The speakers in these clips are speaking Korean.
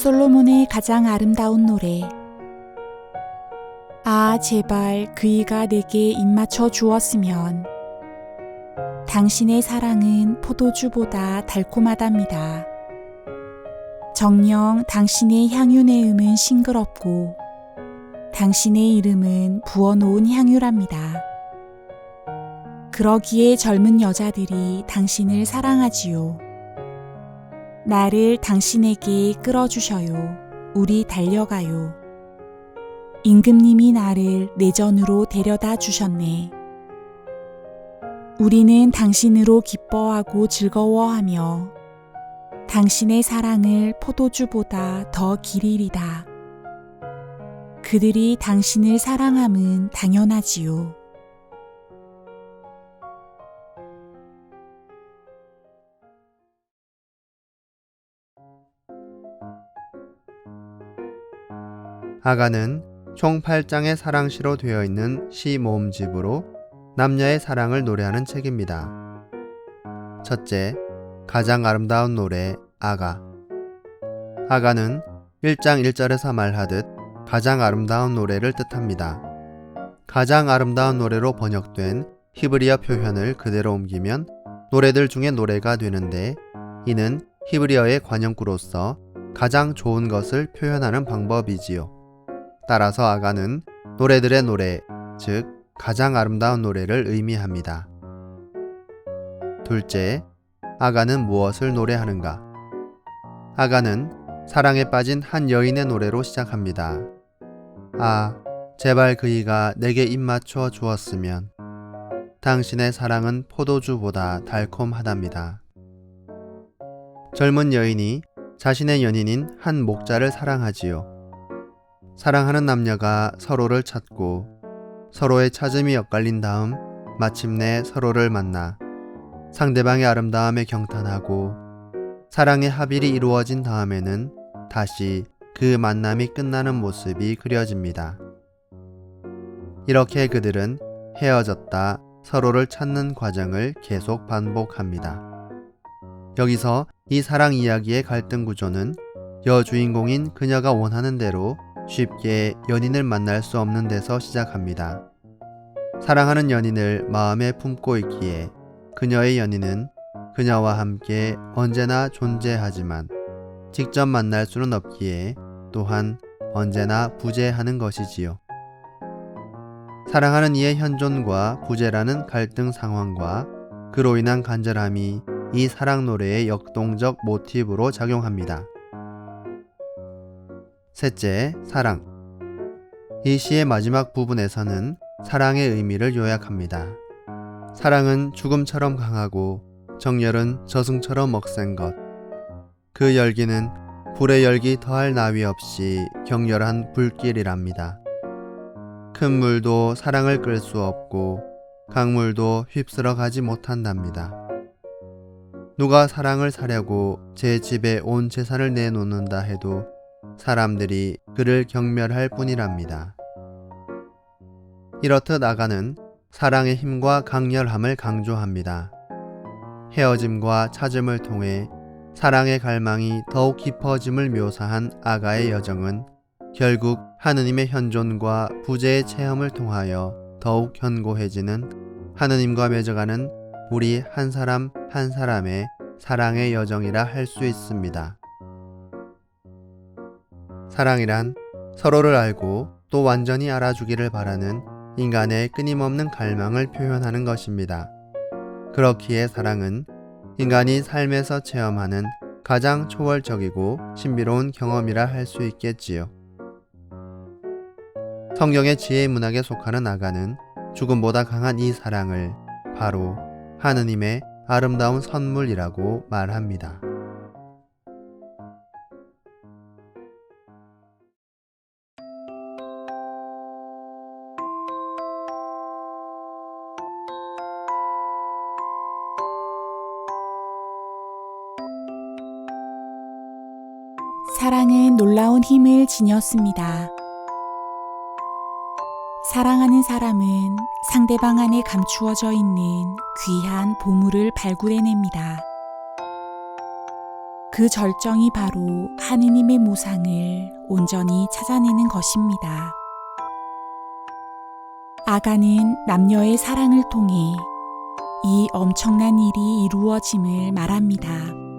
솔로몬의 가장 아름다운 노래. 아, 제발 그이가 내게 입맞춰 주었으면. 당신의 사랑은 포도주보다 달콤하답니다. 정녕 당신의 향유의 음은 싱그럽고 당신의 이름은 부어놓은 향유랍니다. 그러기에 젊은 여자들이 당신을 사랑하지요. 나를 당신에게 끌어주셔요. 우리 달려가요. 임금님이 나를 내전으로 데려다 주셨네. 우리는 당신으로 기뻐하고 즐거워하며 당신의 사랑을 포도주보다 더 기리리다. 그들이 당신을 사랑함은 당연하지요. 아가는 총 8장의 사랑시로 되어 있는 시 모음집으로 남녀의 사랑을 노래하는 책입니다. 첫째, 가장 아름다운 노래 아가. 아가는 1장 1절에서 말하듯 가장 아름다운 노래를 뜻합니다. 가장 아름다운 노래로 번역된 히브리어 표현을 그대로 옮기면 노래들 중에 노래가 되는데 이는 히브리어의 관용구로서 가장 좋은 것을 표현하는 방법이지요. 따라서 아가는 노래들의 노래, 즉 가장 아름다운 노래를 의미합니다. 둘째, 아가는 무엇을 노래하는가? 아가는 사랑에 빠진 한 여인의 노래로 시작합니다. 아, 제발 그이가 내게 입맞춰 주었으면. 당신의 사랑은 포도주보다 달콤하답니다. 젊은 여인이 자신의 연인인 한 목자를 사랑하지요. 사랑하는 남녀가 서로를 찾고 서로의 찾음이 엇갈린 다음 마침내 서로를 만나 상대방의 아름다움에 경탄하고 사랑의 합일이 이루어진 다음에는 다시 그 만남이 끝나는 모습이 그려집니다. 이렇게 그들은 헤어졌다 서로를 찾는 과정을 계속 반복합니다. 여기서 이 사랑 이야기의 갈등 구조는 여주인공인 그녀가 원하는 대로 쉽게 연인을 만날 수 없는 데서 시작합니다. 사랑하는 연인을 마음에 품고 있기에 그녀의 연인은 그녀와 함께 언제나 존재하지만 직접 만날 수는 없기에 또한 언제나 부재하는 것이지요. 사랑하는 이의 현존과 부재라는 갈등 상황과 그로 인한 간절함이 이 사랑 노래의 역동적 모티브로 작용합니다. 셋째, 사랑. 이 시의 마지막 부분에서는 사랑의 의미를 요약합니다. 사랑은 죽음처럼 강하고 정열은 저승처럼 먹센 것. 그 열기는 불의 열기 더할 나위 없이 격렬한 불길이랍니다. 큰 물도 사랑을 끌 수 없고 강물도 휩쓸어 가지 못한답니다. 누가 사랑을 사려고 제 집에 온 재산을 내놓는다 해도 사람들이 그를 경멸할 뿐이랍니다. 이렇듯 아가는 사랑의 힘과 강렬함을 강조합니다. 헤어짐과 찾음을 통해 사랑의 갈망이 더욱 깊어짐을 묘사한 아가의 여정은 결국 하느님의 현존과 부재의 체험을 통하여 더욱 견고해지는 하느님과 맺어가는 우리 한 사람 한 사람의 사랑의 여정이라 할 수 있습니다. 사랑이란 서로를 알고 또 완전히 알아주기를 바라는 인간의 끊임없는 갈망을 표현하는 것입니다. 그렇기에 사랑은 인간이 삶에서 체험하는 가장 초월적이고 신비로운 경험이라 할 수 있겠지요. 성경의 지혜 문학에 속하는 아가는 죽음보다 강한 이 사랑을 바로 하느님의 아름다운 선물이라고 말합니다. 사랑은 놀라운 힘을 지녔습니다. 사랑하는 사람은 상대방 안에 감추어져 있는 귀한 보물을 발굴해냅니다. 그 절정이 바로 하느님의 모상을 온전히 찾아내는 것입니다. 아가는 남녀의 사랑을 통해 이 엄청난 일이 이루어짐을 말합니다.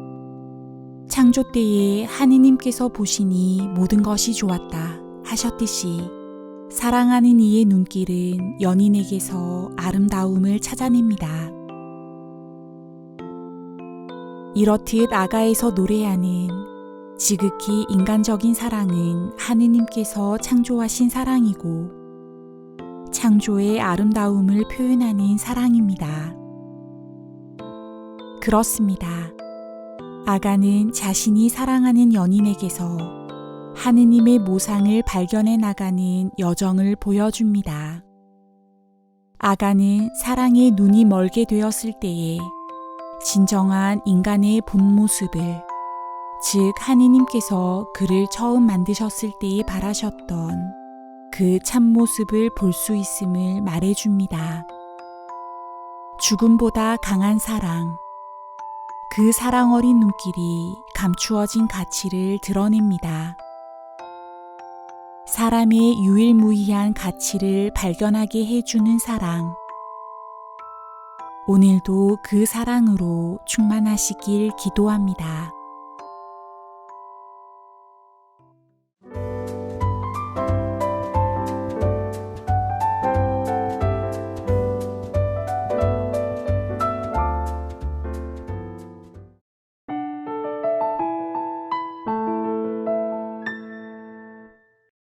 창조 때에 하느님께서 보시니 모든 것이 좋았다 하셨듯이 사랑하는 이의 눈길은 연인에게서 아름다움을 찾아냅니다. 이렇듯 아가에서 노래하는 지극히 인간적인 사랑은 하느님께서 창조하신 사랑이고 창조의 아름다움을 표현하는 사랑입니다. 그렇습니다. 아가는 자신이 사랑하는 연인에게서 하느님의 모상을 발견해 나가는 여정을 보여줍니다. 아가는 사랑의 눈이 멀게 되었을 때에 진정한 인간의 본 모습을, 즉 하느님께서 그를 처음 만드셨을 때에 바라셨던 그 참모습을 볼 수 있음을 말해줍니다. 죽음보다 강한 사랑, 그 사랑 어린 눈길이 감추어진 가치를 드러냅니다. 사람의 유일무이한 가치를 발견하게 해주는 사랑. 오늘도 그 사랑으로 충만하시길 기도합니다.